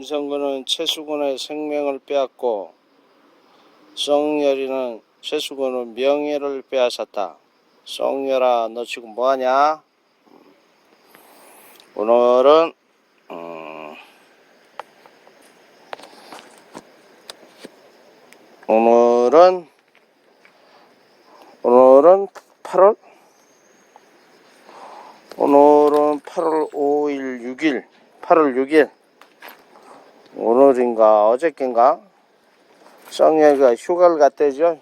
임성근은 최수근의 생명을 빼앗고 썽열이는 최수근의 명예를 빼앗았다. 썽열아 너 지금 뭐하냐? 오늘은 음, 오늘은 오늘은 8월 오늘은 8월 5일 6일 8월 6일 오늘인가 어저께인가? 썽열이가 휴가를 갔대죠?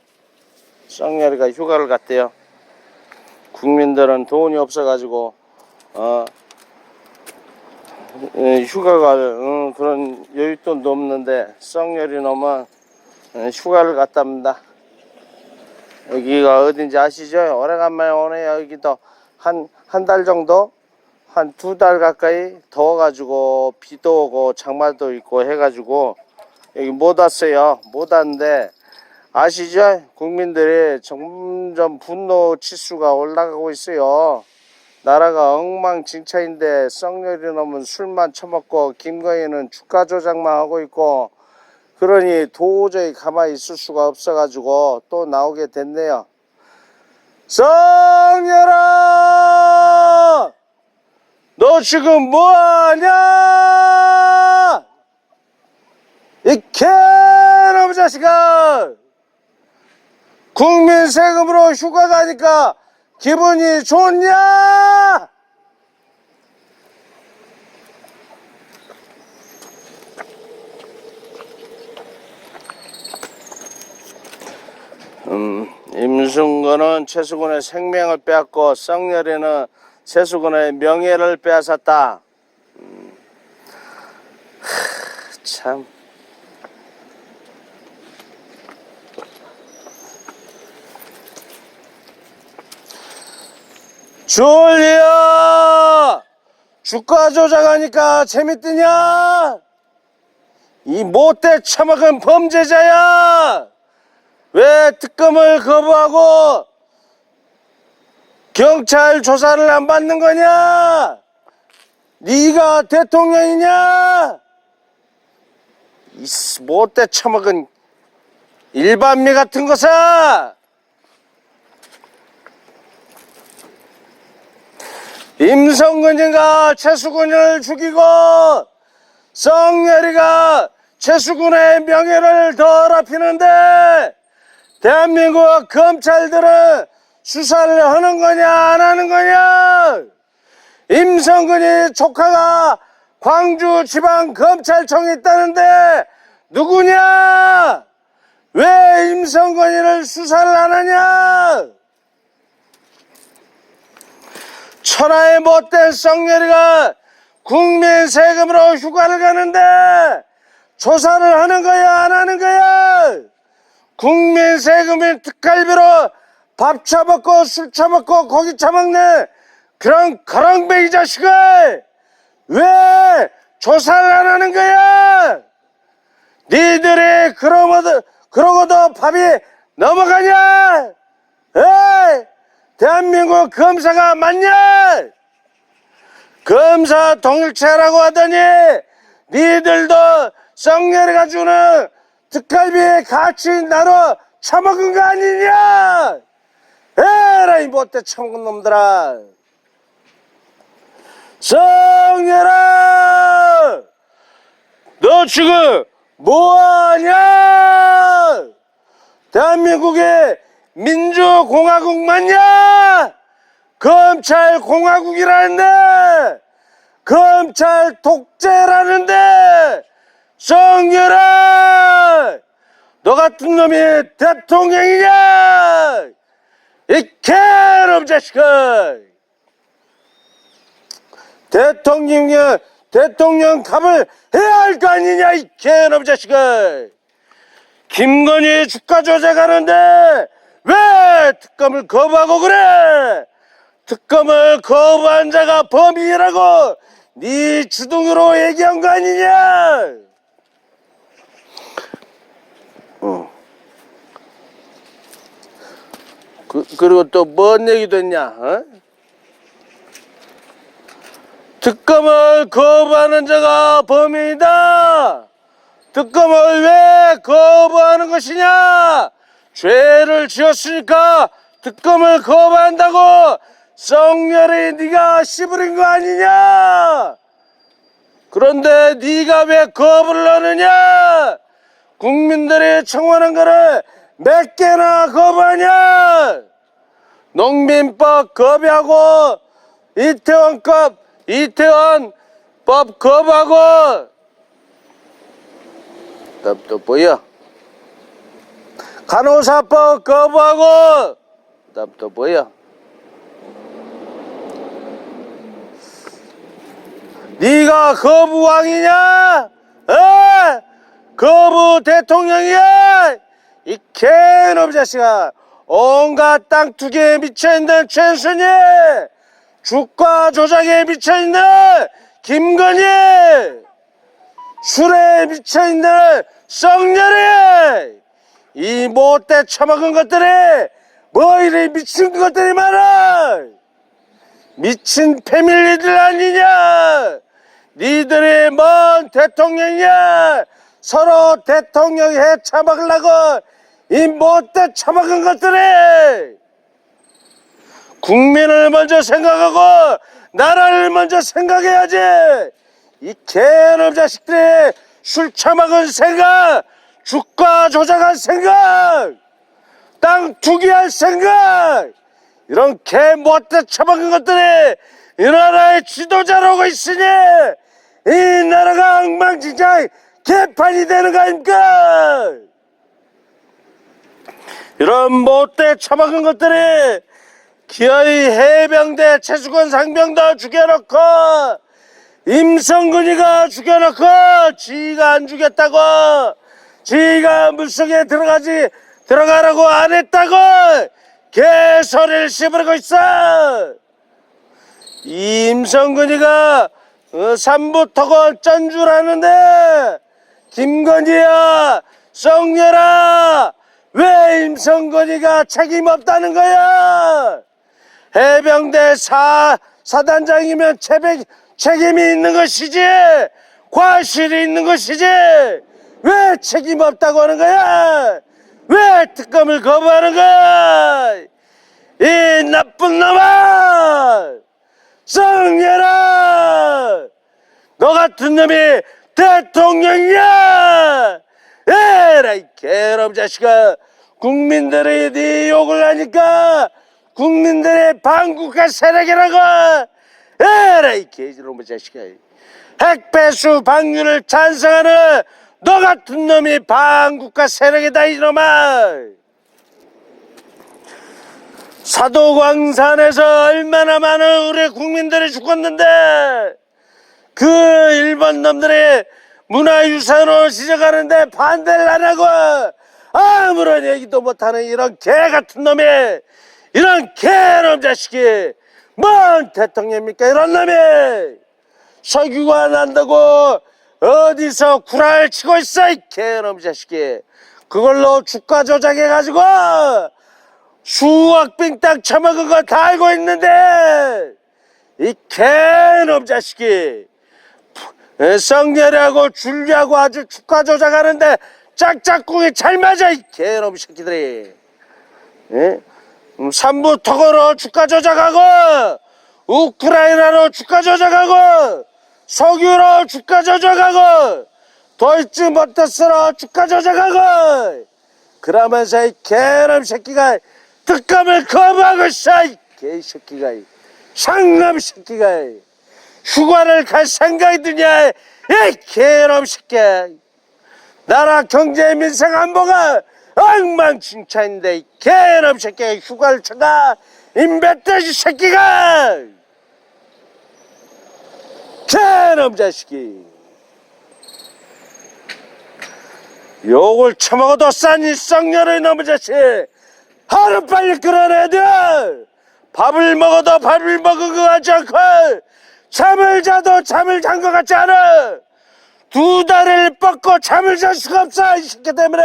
썽열이가 휴가를 갔대요. 국민들은 돈이 없어가지고 어 에, 휴가가 어, 그런 여윳돈도 없는데 썽열이 놈은 어, 휴가를 갔답니다. 여기가 어딘지 아시죠? 오래간만에 오네요. 여기도 한 한 달 정도 한 두 달 가까이 더워가지고 비도 오고 장마도 있고 해가지고 여기 못 왔어요. 못 왔는데 아시죠? 국민들이 점점 분노 지수가 올라가고 있어요. 나라가 엉망진창인데 썩열이 넘은 술만 처먹고 김건희는 주가 조작만 하고 있고 그러니 도저히 가만히 있을 수가 없어가지고 또 나오게 됐네요. 썩열아! 너 지금 뭐하냐? 이 개놈 자식아! 국민 세금으로 휴가 가니까 기분이 좋냐? 음, 임승근은 최수근의 생명을 빼앗고 썩열이는 최수근의 명예를 빼앗았다. 음, 하, 참. 줄리야! 주가 조작하니까 재밌드냐? 이 못돼 처먹은 범죄자야! 왜 특검을 거부하고 경찰 조사를 안 받는 거냐? 네가 대통령이냐? 이 스- 못돼 처먹은 일반미 같은 것아! 임성근이가 최수근을 죽이고 썽열이가 최수근의 명예를 더럽히는데 대한민국 검찰들은 수사를 하는 거냐 안 하는 거냐? 임성근이 조카가 광주 지방검찰청에 있다는데 누구냐? 왜 임성근이를 수사를 안 하냐? 천하의 못된 썩열이가 국민 세금으로 휴가를 가는데 조사를 하는 거야 안 하는 거야? 국민 세금을 특갈비로 밥 처먹고 술 처먹고 고기 처먹는 그런 거렁뱅이 자식을 왜 조사를 안 하는 거야? 니들이 그러고도, 그러고도 밥이 넘어가냐? 에이 대한민국 검사가 맞냐? 검사 동일체라고 하더니 니들도 썩내리가 주는 특갈비에 같이 나눠 처먹은 거 아니냐 에라이 못돼 처먹은 놈들아? 썩내라! 너 지금 뭐하냐? 대한민국의 민주공화국 맞냐? 검찰공화국이라는데 검찰 독재라는데 성렬아 너 같은 놈이 대통령이냐 이 개놈 자식아 대통령 대통령 갑을 해야 할 거 아니냐 이 개놈 자식아 김건희 주가 조작하는데 왜 특검을 거부하고 그래? 특검을 거부한 자가 범인이라고 네 주둥이로 얘기한 거 아니냐 그, 그리고 또 뭔 얘기도 했냐 어? 특검을 거부하는 자가 범인이다 특검을 왜 거부하는 것이냐? 죄를 지었으니까 특검을 거부한다고 썩렬이 네가 씨부린 거 아니냐? 그런데 네가 왜 거부를 하느냐? 국민들이 청원한 거를 몇 개나 거부하냐? 농민법 거부하고 이태원법 이태원법 또, 또 뭐야? 간호사법 거부하고 또 뭐야? 네가 거부왕이냐? 어? 거부 대통령이야? 이 개놈 자식아 온갖 땅 투기에 미쳐있는 최순희 주가 조작에 미쳐있는 김건희 술에 미쳐있는 썩년이 이 못돼 처먹은 것들이 뭐 이리 미친 것들이 많아. 미친 패밀리들 아니냐? 니들이 뭔 대통령이야. 서로 대통령 해 처먹으려고 이 못돼 처먹은 것들이 국민을 먼저 생각하고 나라를 먼저 생각해야지. 이 개놈 자식들이 술 처먹은 생각 주가 조작할 생각 땅 투기할 생각 이런 개 못돼 처먹은 것들이 이 나라의 지도자라고 있으니 이 나라가 엉망진창 개판이 되는 거 아닙니까 이런 못돼 처먹은 것들이 기어이 해병대 최수건 상병도 죽여놓고 임성근이가 죽여놓고 지가 안 죽였다고 지가 물속에 들어가지 들어가라고 안 했다고 개소리를 씹으려고 있어. 이 임성근이가 어, 삼부토고 어쩐 줄 아는데 김건희야 썩녀라 왜 임성근이가 책임 없다는 거야? 해병대 사, 사단장이면 채백, 책임이 있는 것이지. 과실이 있는 것이지. 왜 책임 없다고 하는 거야? 왜 특검을 거부하는 거야? 이 나쁜 놈아! 성녀라 너 같은 놈이 대통령이야 에라이 개놈 자식아. 국민들이 네 욕을 하니까 국민들의 반국가 세력이라고. 에라이 개놈의 자식아. 핵배수 방류를 찬성하는 너 같은 놈이 반국가 세력이다 이놈아. 사도광산에서 얼마나 많은 우리 국민들이 죽었는데 그 일본 놈들이 문화유산으로 지정하는데 반대를 안 하고 아무런 얘기도 못하는 이런 개 같은 놈이 이런 개놈 자식이 뭔 대통령입니까 이런 놈이. 석유가 난다고 어디서 구라를 치고 있어 이 개놈 자식이. 그걸로 주가 조작해가지고 수억 빙땅 처먹은 거 다 알고 있는데 이 개놈 자식이 성렬하고 줄리하고 아주 주가 조작하는데 짝짝꿍이 잘 맞아 이 개놈 새끼들이 예? 음, 삼부토거로 주가 조작하고 우크라이나로 주가 조작하고 석유로 주가 조작하고 도이치 모터스로 주가 조작하고 그러면서 이 개놈 새끼가 특감을 거부하고 있어 이 개새끼가 이 상남 새끼가 이. 휴가를 갈 생각이 드냐? 이 개놈 새끼야 나라 경제 민생 안보가 엉망진창인데 이 개놈 새끼가 휴가를 쳐가 임뱃돼지 새끼가! 개놈 자식이! 욕을 처먹어도 싼이 썩녀의 놈의 자식! 하루빨리 끌어내야 돼! 밥을 먹어도 밥을 먹은 것 같지 않고 잠을 자도 잠을 잔 것 같지 않아. 두 다리를 뻗고 잠을 잘 수가 없어 이 새끼 때문에.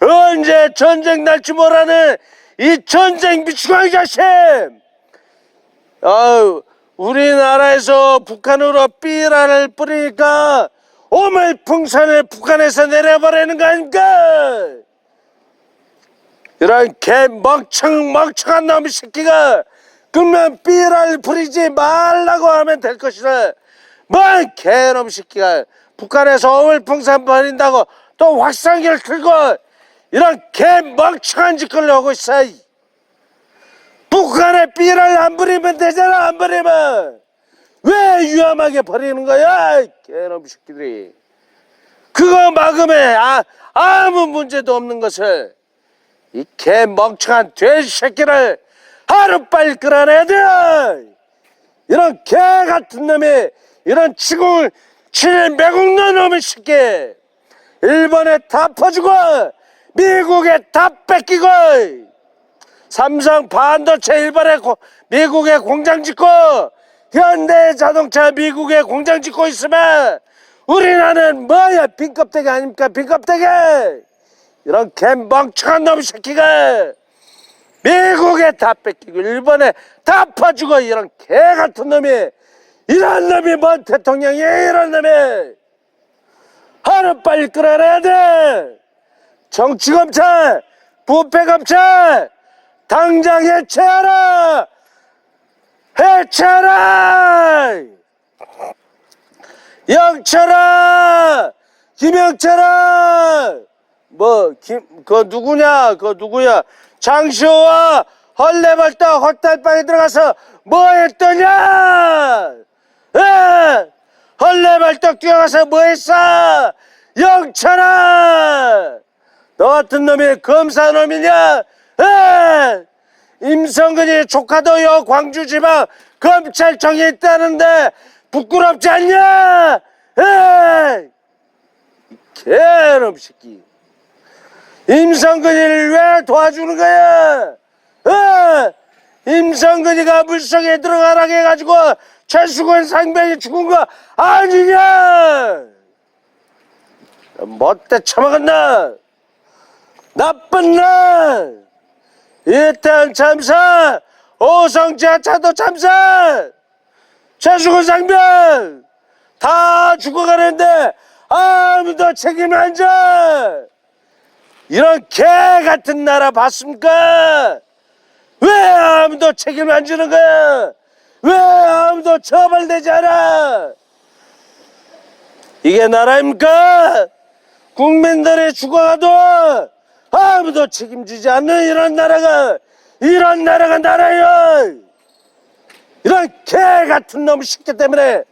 언제 전쟁 날지 모르는 이 전쟁 미치광이 자식! 아유 우리나라에서 북한으로 삐라를 뿌리니까 오물 풍선을 북한에서 내려버리는 거 아닙니까? 이런 개 멍청 멍청한 놈의 새끼가 그러면 삐를 부리지 말라고 하면 될 것이다. 뭔 개놈 새끼가 북한에서 오물풍선 버린다고 또 확성기를 들고 이런 개 멍청한 짓을 하고 있어. 북한에 삐를 안 부리면 되잖아 안 부리면 왜 위험하게 버리는 거야 개놈 새끼들이 그거 막으면 아, 아무 문제도 없는 것을 이 개 멍청한 돼지 새끼를 끌어내야 돼 이런 개 같은 놈이 이런 치공을 칠 매국노 놈의 새끼. 일본에 다 퍼주고 미국에 다 뺏기고 삼성 반도체 일본에 고- 미국에 공장 짓고 현대 자동차 미국에 공장 짓고 있으면 우리나라는 뭐야? 빈껍데기 아닙니까? 빈껍데기! 이런 개 멍청한 놈 새끼가 미국에 다 뺏기고 일본에 다 퍼주고 이런 개 같은 놈이 이런 놈이 뭔 대통령이야 이런 놈이. 하루 빨리 끌어내야 돼. 정치 검찰 부패 검찰 당장 해체하라! 해체하라! 영철아! 김영철아! 뭐 김 그 누구냐? 그 누구야 장시호와 헐레벌떡 헛달방에 들어가서 뭐 했더냐? 에 헐레벌떡 뛰어가서 뭐 했어? 영철아! 너 같은 놈이 검사 놈이냐? 에 임성근이 조카도 여 광주지방 검찰청에 있다는데 부끄럽지 않냐? 에 개놈 새끼 임성근이를 왜 도와주는 거야? 어? 임성근이가 물속에 들어가라고 해가지고 최수근 상병이 죽은 거 아니냐? 못돼 처먹었나? 나쁜 놈! 이태원 참사! 오성지하차도 참사! 최수근 상병! 다 죽어가는데 아무도 책임 안 져. 이런 개 같은 나라 봤습니까? 왜 아무도 책임 안 지는 거야? 왜 아무도 처벌되지 않아? 이게 나라입니까? 국민들이 죽어가도 아무도 책임지지 않는 이런 나라가 이런 나라가 나라요. 이런 개 같은 놈 새끼 때문에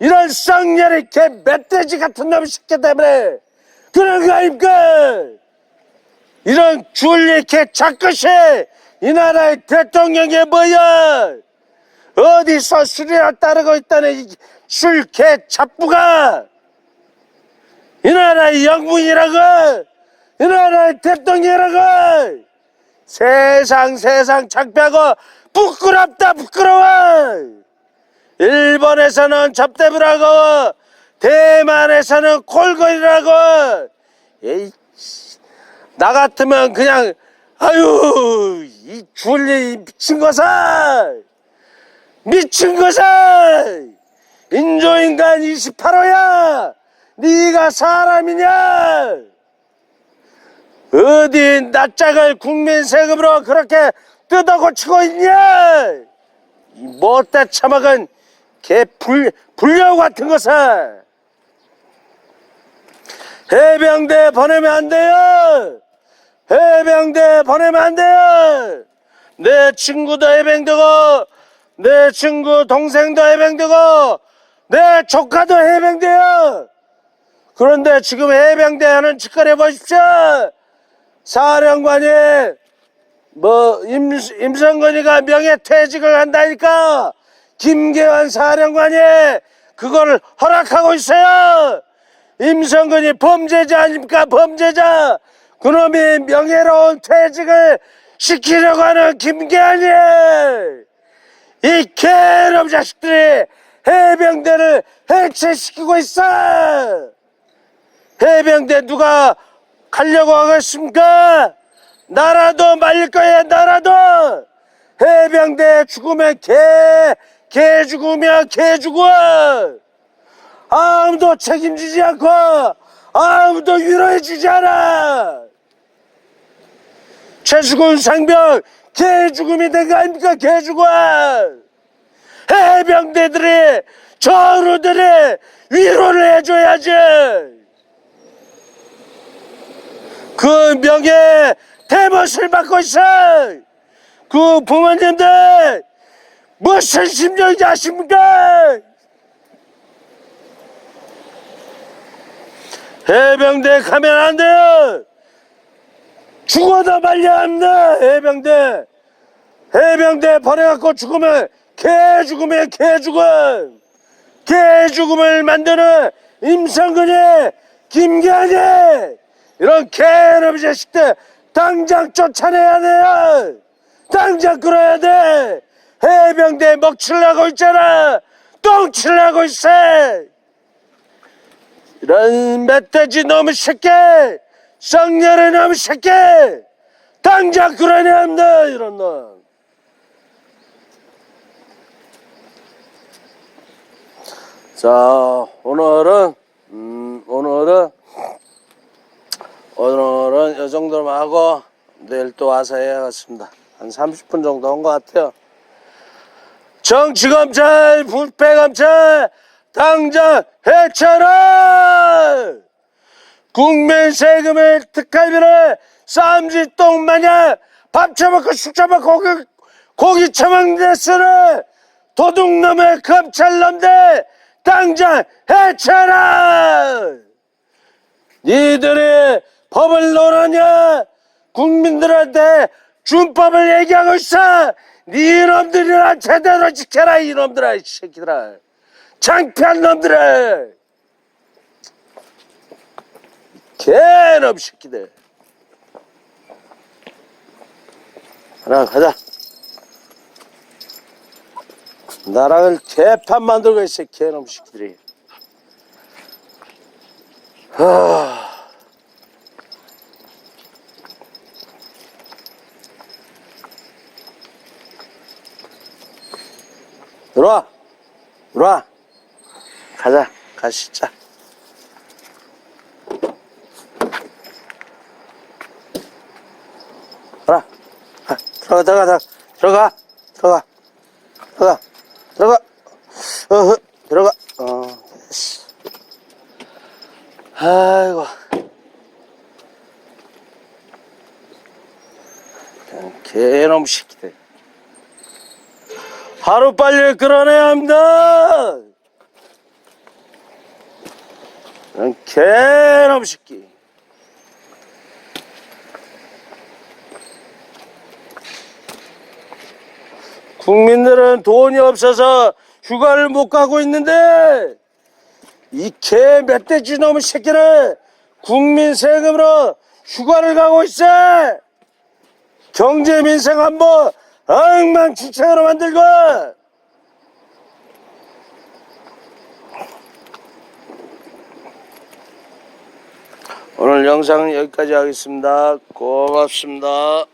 이런 쌍년의 개 멧돼지 같은 놈 새끼 때문에 그런 거 아닙니까? 이런 줄리 개 작것이 이 나라의 대통령이 뭐야? 어디서 술이나 따르고 있다는 술개 잡부가 이 나라의 영웅이라고 이 나라의 대통령이라고 세상 세상 창피하고 부끄럽다 부끄러워 일본에서는 접대부라고 대만에서는 콜걸이라고 에이 씨. 나 같으면 그냥 아유 이 줄리 미친 거사 미친 거사 인조인간 28호야! 네가 사람이냐? 어디 낯짝을 국민 세금으로 그렇게 뜯어고치고 있냐? 이 못돼 처먹은 개 불, 불려 같은 것아 해병대 보내면 안 돼요 해병대 보내면 안 돼요. 내 친구도 해병대고 내 친구 동생도 해병대고 내 조카도 해병대요. 그런데 지금 해병대 하는 짓거리 보십시오. 사령관이 뭐 임, 임성근이가 명예퇴직을 한다니까 김계환 사령관이 그걸 허락하고 있어요. 임성근이 범죄자 아닙니까? 범죄자 그놈이 명예로운 퇴직을 시키려고 하는 김계환이! 이 개놈 자식들이 해병대를 해체시키고 있어! 해병대 누가 가려고 하겠습니까? 나라도 말릴 거야 나라도! 해병대 죽으면 개, 개 죽으면 개 죽어 아무도 책임지지 않고 아무도 위로해주지 않아 최수근 상병 개 죽음이 된 거 아닙니까 개 죽음 해병대들이 전우들이 위로를 해줘야지. 그 명예 대못을 받고 있어. 그 부모님들 무슨 심정인지 아십니까? 해병대 가면 안 돼요 죽어도 말려 합니다 해병대. 해병대 버려갖고 죽으면 개 죽음에 개 죽음. 개 죽음을 만드는 임성근이 김기환이 이런 개놈 자식들 당장 쫓아내야 돼요 당장 끌어야 돼. 해병대 먹칠라고 있잖아. 똥칠라고 있어. 이런 멧돼지 놈의 새끼 쌍년의 놈의 새끼 당장 끌어내야 합니다 이런 놈 자, 오늘은, 음, 오늘은, 오늘은 이 정도만 하고, 내일 또 와서 해야겠습니다. 한 30분 정도 한 것 같아요. 정치검찰, 부패검찰, 당장 해체라! 국민 세금의 특갈비를 쌈짓똥 마냥 밥 처먹고 숙 처먹고 고기, 고기 처먹는 데 쓰는 도둑놈의 검찰놈들 당장 해체라! 니들이 법을 논하냐? 국민들한테 준법을 얘기하고 있어! 니놈들이랑 제대로 지켜라 이놈들아 이 새끼들아 창피한 놈들아 개놈 새끼들 하나 가자. 나랑을 개판 만들고 있어 개놈 새끼들이. 하... 들어와. 들어와. 가자. 가시자 들어와 가, 들어가 들어가. 들어가 들어가. 들어가 들어가. 어허 들어가. 어 됐어. 아이고. 개놈 새끼들. 하루 빨리 끌어내야 합니다. 개놈 새끼 국민들은 돈이 없어서 휴가를 못 가고 있는데 이 개 멧돼지 놈의 새끼를 국민 세금으로 휴가를 가고 있어. 경제 민생 한번 엉망진창으로 만들고. 오늘 영상은 여기까지 하겠습니다. 고맙습니다